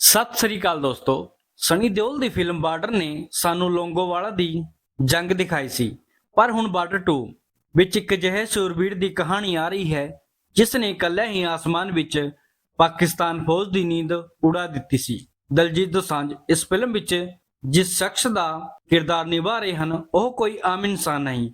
ਸਤਿ ਸ੍ਰੀ ਅਕਾਲ ਦੋਸਤੋ। ਸਨੀ ਦਿਓਲ ਦੀ ਫਿਲਮ ਬਾਰਡਰ ਨੇ ਸਾਨੂੰ ਲੋਂਗੋਵਾਲਾ ਦੀ ਜੰਗ ਦਿਖਾਈ ਸੀ। ਪਰ ਹੁਣ ਬਾਰਡਰ 2 ਵਿੱਚ ਇੱਕ ਅਜਿਹੇ ਸੂਰਬੀਰ ਦੀ ਕਹਾਣੀ ਆ ਰਹੀ ਹੈ ਜਿਸ ਨੇ ਇਕੱਲੇ ਹੀ ਆਸਮਾਨ ਵਿੱਚ ਪਾਕਿਸਤਾਨ ਫੌਜ ਦੀ ਨੀਂਦ ਉਡਾ ਦਿੱਤੀ ਸੀ। ਦਲਜੀਤ ਦੋਸਾਂਝ ਇਸ ਫਿਲਮ ਵਿੱਚ ਜਿਸ ਸ਼ਖਸ ਦਾ ਕਿਰਦਾਰ ਨਿਭਾ ਰਹੇ ਹਨ, ਉਹ ਕੋਈ ਆਮ ਇਨਸਾਨ ਨਹੀਂ।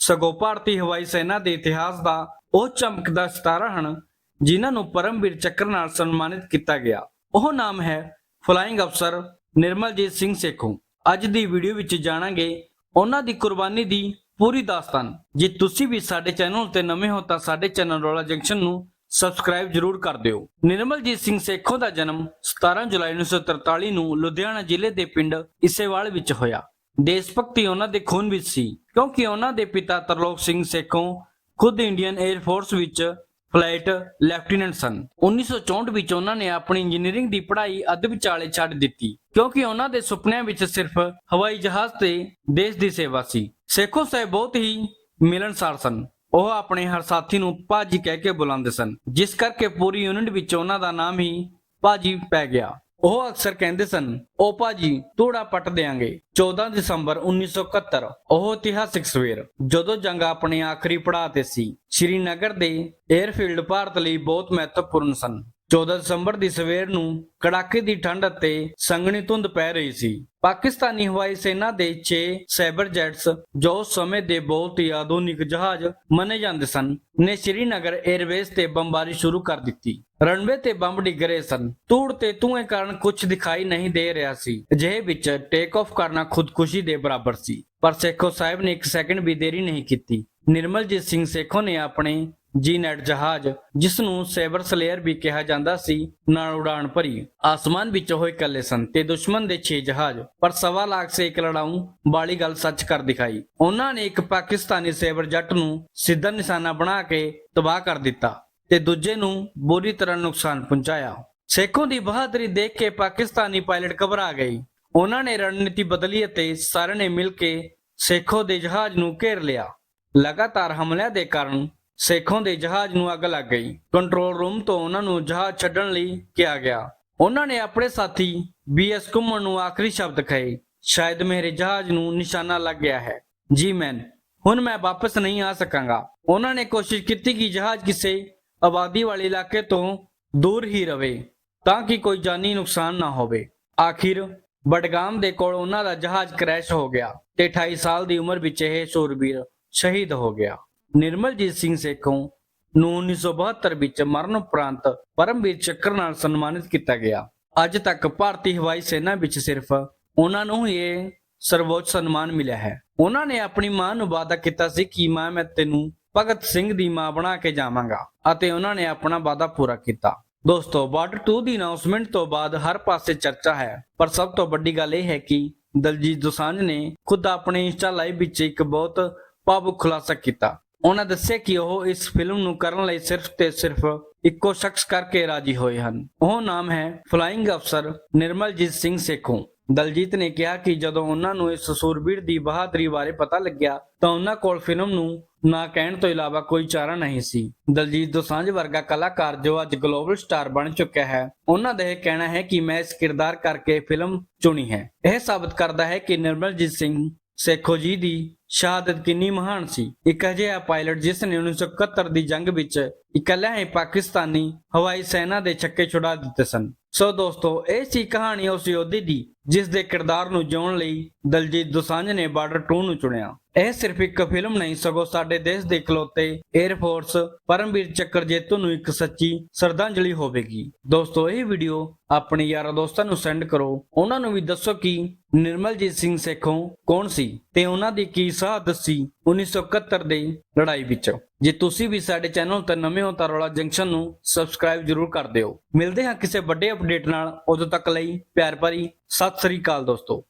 ਸਗੋਂ ਭਾਰਤੀ ਹਵਾਈ ਸੈਨਾ ਦੇ ਇਤਿਹਾਸ ਦਾ ਉਹ ਚਮਕਦਾ ਸਿਤਾਰਾ ਹਨ, ਜਿਨ੍ਹਾਂ ਨੂੰ ਪਰਮਵੀਰ ਚੱਕਰ ਨਾਲ ਸਨਮਾਨਿਤ ਕੀਤਾ ਗਿਆ। ਉਹ ਨਾਮ ਹੈ ਫਲਾਈਂਗ ਅਫਸਰ ਨਿਰਮਲਜੀਤ ਸਿੰਘ ਸੇਖੋਂ। ਅੱਜ ਦੀ ਵੀਡੀਓ ਵਿੱਚ ਜਾਣਾਂਗੇ ਉਹਨਾਂ ਦੀ ਕੁਰਬਾਨੀ ਦੀ ਪੂਰੀ ਦਾਸਤਾਨ। ਜੇ ਤੁਸੀਂ ਵੀ ਸਾਡੇ ਚੈਨਲ ਤੇ ਨਵੇਂ ਹੋ ਤਾਂ ਸਾਡੇ ਚੈਨਲ ਰੋਲਾ ਜੰਕਸ਼ਨ ਨੂੰ ਸਬਸਕ੍ਰਾਈਬ ਜਰੂਰ ਕਰ ਦਿਓ। ਨਿਰਮਲਜੀਤ ਸਿੰਘ ਸੇਖੋਂ ਦਾ ਜਨਮ 17 ਜੁਲਾਈ 1943 ਨੂੰ ਲੁਧਿਆਣਾ ਜ਼ਿਲ੍ਹੇ ਦੇ ਪਿੰਡ ਇਸੇਵਾਲ ਵਿੱਚ ਹੋਇਆ। ਦੇਸ਼ ਭਗਤੀ ਉਹਨਾਂ ਦੇ ਖੂਨ ਵਿੱਚ ਸੀ, ਕਿਉਂਕਿ ਉਹਨਾਂ ਦੇ ਪਿਤਾ ਤਰਲੋਕ ਸਿੰਘ ਸੇਖੋਂ ਖੁਦ ਇੰਡੀਅਨ 에ਅਰ ਫੋਰਸ ਵਿੱਚ ਫਲਾਈਟ ਲੈਫਟੀਨੈਂਟ ਸਨ। 1964 ਵਿੱਚ ਉਹਨਾਂ ਨੇ ਆਪਣੀ ਇੰਜੀਨੀਅਰਿੰਗ ਦੀ ਪੜ੍ਹਾਈ ਅੱਧ ਵਿਚਾਲੇ ਛੱਡ ਦਿੱਤੀ, ਕਿਉਂਕਿ ਉਹਨਾਂ ਦੇ ਸੁਪਨਿਆਂ ਵਿੱਚ ਸਿਰਫ ਹਵਾਈ ਜਹਾਜ਼ ਤੇ ਦੇਸ਼ ਦੀ ਸੇਵਾ ਸੀ। ਸੇਖੋ ਸਾਹਿਬ ਬਹੁਤ ਹੀ ਮਿਲਣਸਾਰ ਸਨ। ਉਹ ਆਪਣੇ ਹਰ ਸਾਥੀ ਨੂੰ ਭਾਜੀ ਕਹਿ ਕੇ ਬੁਲਾਉਂਦੇ ਸਨ, ਜਿਸ ਕਰਕੇ ਪੂਰੀ ਯੂਨਿਟ ਵਿੱਚ ਉਹਨਾਂ ਦਾ ਨਾਮ ਹੀ ਭਾਜੀ ਪੈ ਗਿਆ। ਉਹ ਅਕਸਰ ਕਹਿੰਦੇ ਸਨ, ਉਹ ਭਾਜੀ, ਧੂੜਾ ਪੱਟ ਦੇਾਂਗੇ 14 ਦਸੰਬਰ 1971 ਉਹ ਇਤਿਹਾਸਿਕ ਸਵੇਰ, ਜਦੋਂ ਜੰਗ ਆਪਣੇ ਆਖਰੀ ਪੜਾਅ ਤੇ ਸੀ, ਸ਼੍ਰੀਨਗਰ ਦੇ 에ਅਰਫੀਲਡ ਭਾਰਤ ਲਈ ਬਹੁਤ ਮਹੱਤਵਪੂਰਨ ਸਨ। 14 ਦਸੰਬਰ ਦੀ ਸਵੇਰ ਨੂੰ ਕੜਾਕੇ ਦੀ ਠੰਡ ਅਤੇ ਸੰਘਣੀ ਧੁੰਦ ਪੈ ਰਹੀ ਸੀ। ਪਾਕਿਸਤਾਨੀ ਹਵਾਈ ਸੈਨਾ ਦੇ 6 ਸਾਈਬਰ ਜੈਟਸ ਜੋ ਸਮੇਂ ਦੇ ਬਹੁਤ ਹੀ ਆਧੁਨਿਕ ਜਹਾਜ਼ ਮੰਨੇ ਜਾਂਦੇ ਸਨ, ਨੇ ਸ਼੍ਰੀਨਗਰ 에ਅਰਵੇਜ਼ ਤੇ ਬੰਬਾਰੀ ਸ਼ੁਰੂ ਕਰ ਦਿੱਤੀ। ਰਨਵੇ ਤੇ ਬੰਬ ਡਿੱਗ ਰਹੇ ਸਨ। ਧੂੜ ਤੇ ਧੂਏ ਕਾਰਨ ਕੁਝ ਦਿਖਾਈ ਨਹੀਂ ਦੇ ਰਿਹਾ ਸੀ। ਅਜਿਹੇ ਵਿੱਚ ਟੇਕ ਆਫ ਕਰਨਾ ਖੁਦਕੁਸ਼ੀ ਦੇ ਬਰਾਬਰ ਸੀ। ਪਰ ਸੇਖੋ ਸਾਹਿਬ ਨੇ ਇੱਕ ਸੈਕਿੰਡ ਵੀ ਦੇਰੀ ਨਹੀਂ ਕੀਤੀ। ਨਿਰਮਲਜੀਤ ਸਿੰਘ ਸੇਖੋ ਨੇ ਆਪਣੇ ਜੀਨੈਟ ਜਹਾਜ਼ ਜਿਸ ਨੂੰ ਸੇਬਰ ਸਲੇਅਰ ਵੀ ਕਿਹਾ ਜਾਂਦਾ ਸੀ, ਨਾਲ ਉਡਾਨ ਭਰੀ। ਆਸਮਾਨ ਵਿੱਚ ਉਹ ਇਕੱਲੇ ਸਨ ਤੇ ਦੁਸ਼ਮਣ ਦੇ 6 ਜਹਾਜ਼, ਪਰ ਸਵਾ ਲੱਖ ਸੇ ਇੱਕ ਲੜਾਊ ਬਾਲੀ ਗੱਲ ਸੱਚ ਕਰ ਦਿਖਾਈ। ਉਹਨਾਂ ਨੇ ਇੱਕ ਪਾਕਿਸਤਾਨੀ ਸੇਬਰ ਜੱਟ ਨੂੰ ਸਿੱਧਾ ਨਿਸ਼ਾਨਾ ਬਣਾ ਕੇ ਤਬਾਹ ਕਰ ਦਿੱਤਾ ਤੇ ਦੂਜੇ ਨੂੰ ਬੁਰੀ ਤਰ੍ਹਾਂ ਨੁਕਸਾਨ ਪਹੁੰਚਾਇਆ। ਸੇਖੋਂ ਦੀ ਬਹਾਦਰੀ ਦੇਖ ਕੇ ਪਾਕਿਸਤਾਨੀ ਪਾਇਲਟ ਘਬਰਾ ਗਈ। ਉਹਨਾਂ ਨੇ ਰਣਨੀਤੀ ਬਦਲੀ ਅਤੇ ਸਾਰਿਆਂ ਨੇ ਮਿਲ ਕੇ ਸੇਖੋਂ ਦੇ ਜਹਾਜ਼ ਨੂੰ ਘੇਰ ਲਿਆ। ਲਗਾਤਾਰ ਹਮਲਿਆਂ ਦੇ ਕਾਰਨ ਸੇਖੋਂ ਦੇ ਜਹਾਜ਼ ਨੂੰ ਅੱਗ ਲੱਗ ਗਈ। ਕੰਟਰੋਲ ਰੂਮ ਤੋਂ ਉਹਨਾਂ ਨੂੰ ਜਹਾਜ਼ ਛੱਡਣ ਲਈ ਕਿਹਾ ਗਿਆ। ਉਹਨਾਂ ਨੇ ਆਪਣੇ ਸਾਥੀ ਬੀਐਸ ਕੁਮਨ ਨੂੰ ਆਖਰੀ ਸ਼ਬਦ ਕਹੇ। ਸ਼ਾਇਦ ਮੇਰੇ ਜਹਾਜ਼ ਨੂੰ ਨਿਸ਼ਾਨਾ ਲੱਗ ਗਿਆ ਹੈ। ਜੀ ਮੈਨ, ਹੁਣ ਮੈਂ ਵਾਪਸ ਨਹੀਂ ਆ ਸਕਾਂਗਾ। ਉਹਨਾਂ ਨੇ ਕੋਸ਼ਿਸ਼ ਕੀਤੀ ਕਿ ਜਹਾਜ਼ ਕਿਸੇ ਆਬਾਦੀ ਵਾਲੇ ਇਲਾਕੇ ਤੋਂ ਦੂਰ ਹੀ ਰਵੇ, ਤਾਂ ਕਿ ਕੋਈ ਜਾਨੀ ਨੁਕਸਾਨ ਨਾ ਹੋਵੇ। ਆਖਿਰ ਬਡਗਾਮ ਦੇ ਕੋਲ ਉਹਨਾਂ ਦਾ ਜਹਾਜ਼ ਕ੍ਰੈਸ਼ ਹੋ ਗਿਆ ਤੇ 28 ਸਾਲ ਦੀ ਉਮਰ ਵਿੱਚ ਇਹ ਸੂਰਬੀਰ ਸ਼ਹੀਦ ਹੋ ਗਿਆ। ਨਿਰਮਲਜੀਤ ਸਿੰਘ ਸੇਖੋਂ ਨੂੰ 1972 ਵਿੱਚ ਮਰਨ ਉਪਰੰਤ ਪਰਮਵੀਰ ਚੱਕਰ ਨਾਲ ਸਨਮਾਨਿਤ ਕੀਤਾ ਗਿਆ। ਅੱਜ ਤੱਕ ਭਾਰਤੀ ਹਵਾਈ ਸੈਨਾ ਵਿੱਚ ਸਿਰਫ ਉਹਨਾਂ ਨੂੰ ਇਹ ਸਰਵੋੱਚ ਸਨਮਾਨ ਮਿਲਿਆ ਹੈ। ਉਹਨਾਂ ਨੇ ਆਪਣੀ ਮਾਂ ਨੂੰ ਵਾਅਦਾ ਕੀਤਾ ਸੀ ਕਿ ਮਾਂ ਮੈਂ ਤੈਨੂੰ ਭਗਤ ਸਿੰਘ ਦੀ ਮਾਂ ਬਣਾ ਕੇ ਜਾਵਾਂਗਾ ਅਤੇ ਉਹਨਾਂ ਨੇ ਆਪਣਾ ਵਾਅਦਾ ਪੂਰਾ ਕੀਤਾ। ਦੋਸਤੋ, ਬਾਰਡਰ 2 ਦੀ ਅਨਾਉਂਸਮੈਂਟ ਤੋਂ ਬਾਅਦ ਹਰ ਪਾਸੇ ਚਰਚਾ ਹੈ, ਪਰ ਸਭ ਤੋਂ ਵੱਡੀ ਗੱਲ ਇਹ ਹੈ ਕਿ ਦਲਜੀਤ ਦੋਸਾਂਝ ਨੇ ਖੁਦ ਆਪਣੇ ਇੰਸਟਾ ਲਾਈਵ ਵਿੱਚ ਇੱਕ ਬਹੁਤ ਭਾਵੁਕ ਖੁਲਾਸਾ ਕੀਤਾ। ਉਹਨਾਂ ਦੱਸਿਆ ਕਿ ਉਹ ਇਸ ਫਿਲਮ ਨੂੰ ਕਰਨ ਲਈ ਸਿਰਫ ਤੇ ਸਿਰਫ ਇੱਕੋ ਸ਼ਖਸ ਕਰਕੇ ਰਾਜੀ ਹੋਏ ਹਨ। ਉਹ ਨਾਮ ਹੈ ਫਲਾਈਂਗ ਅਫਸਰ ਨਿਰਮਲਜੀਤ ਸਿੰਘ ਸੇਖੋਂ। ਦਲਜੀਤ ਨੇ ਕਿਹਾ ਕਿ ਜਦੋਂ ਉਹਨਾਂ ਨੂੰ ਇਸ ਸੂਰਬੀਰ ਦੀ ਬਹਾਦਰੀ ਬਾਰੇ ਪਤਾ ਲੱਗਿਆ, ਤਾਂ ਉਹਨਾਂ ਕੋਲ ਫਿਲਮ ਨੂੰ ਨਾ ਕਹਿਣ ਤੋਂ ਇਲਾਵਾ ਕੋਈ ਚਾਰਾ ਨਹੀਂ ਸੀ। ਦਲਜੀਤ ਦੋਸਾਂਝ ਵਰਗਾ ਕਲਾਕਾਰ ਜੋ ਅੱਜ ਗਲੋਬਲ ਸਟਾਰ ਬਣ ਚੁੱਕਿਆ ਹੈ, ਉਹਨਾਂ ਦਾ ਇਹ ਕਹਿਣਾ ਹੈ ਕਿ ਮੈਂ ਇਸ ਕਿਰਦਾਰ ਕਰਕੇ ਫਿਲਮ ਚੁਣੀ ਹੈ। ਇਹ ਸਾਬਤ ਕਰਦਾ ਹੈ ਕਿ ਨਿਰਮਲਜੀਤ ਸਿੰਘ ਸੇਖੋ ਜੀ ਦੀ ਸ਼ਹਾਦਤ ਕਿੰਨੀ ਮਹਾਨ ਸੀ। ਇੱਕ ਅਜਿਹਾ ਪਾਇਲਟ ਜਿਸ ਨੇ 1971 ਦੀ ਜੰਗ ਵਿੱਚ ਇਕੱਲਾ ਹੀ ਪਾਕਿਸਤਾਨੀ ਹਵਾਈ ਸੈਨਾ ਦੇ ਛੱਕੇ ਛੁਡਾ ਦਿੱਤੇ ਸਨ। ਸੋ ਦੋਸਤੋ, ਇਹ ਸੀ ਕਹਾਣੀ ਉਸ ਯੋਧੇ ਦੀ, ਜਿਸ ਦੇ ਕਿਰਦਾਰ ਨੂੰ ਜਿਉਣ ਲਈ ਦਲਜੀਤ ਦੋਸਾਂਝ ਨੇ ਬਾਰਡਰ 2 ਨੂੰ ਚੁਣਿਆ। ਇਹ ਸਿਰਫ ਇੱਕ ਫਿਲਮ ਨਹੀਂ, ਸਗੋਂ ਸਾਡੇ ਦੇਸ਼ ਦੇ ਇਕਲੌਤੇ 에ਅਰ ਫੋਰਸ ਪਰਮਵੀਰ ਚੱਕਰ ਜੇਤੂ ਨੂੰ ਇੱਕ ਸੱਚੀ ਸ਼ਰਧਾਂਜਲੀ ਹੋਵੇਗੀ। ਦੋਸਤੋ, ਇਹ ਵੀਡੀਓ ਆਪਣੇ ਯਾਰਾਂ ਦੋਸਤਾਂ ਨੂੰ ਸੈਂਡ ਕਰੋ। ਉਹਨਾਂ ਨੂੰ ਵੀ ਦੱਸੋ ਕਿ ਨਿਰਮਲਜੀਤ ਸਿੰਘ ਸੇਖੋਂ ਕੌਣ ਸੀ ਤੇ ਉਹਨਾਂ ਦੀ ਕੀ ਸ਼ਹਾਦਤ ਸੀ 1971 ਦੀ ਲੜਾਈ ਵਿੱਚ। ਜੇ ਤੁਸੀਂ ਵੀ ਸਾਡੇ ਚੈਨਲ ਤੇ ਨਵੇਂ ਹੋ ਤਾਂ ਰੌਲਾ ਜੰਕਸ਼ਨ ਨੂੰ ਸਬਸਕ੍ਰਾਈਬ ਜਰੂਰ ਕਰ ਦਿਓ। ਮਿਲਦੇ ਹਾਂ ਕਿਸੇ ਵੱਡੇ ਅਪਡੇਟ ਨਾਲ। ਉਦੋਂ ਤੱਕ ਲਈ ਪਿਆਰ ਭਰੀ ਸਤਿ ਸ੍ਰੀ ਅਕਾਲ ਦੋਸਤੋ।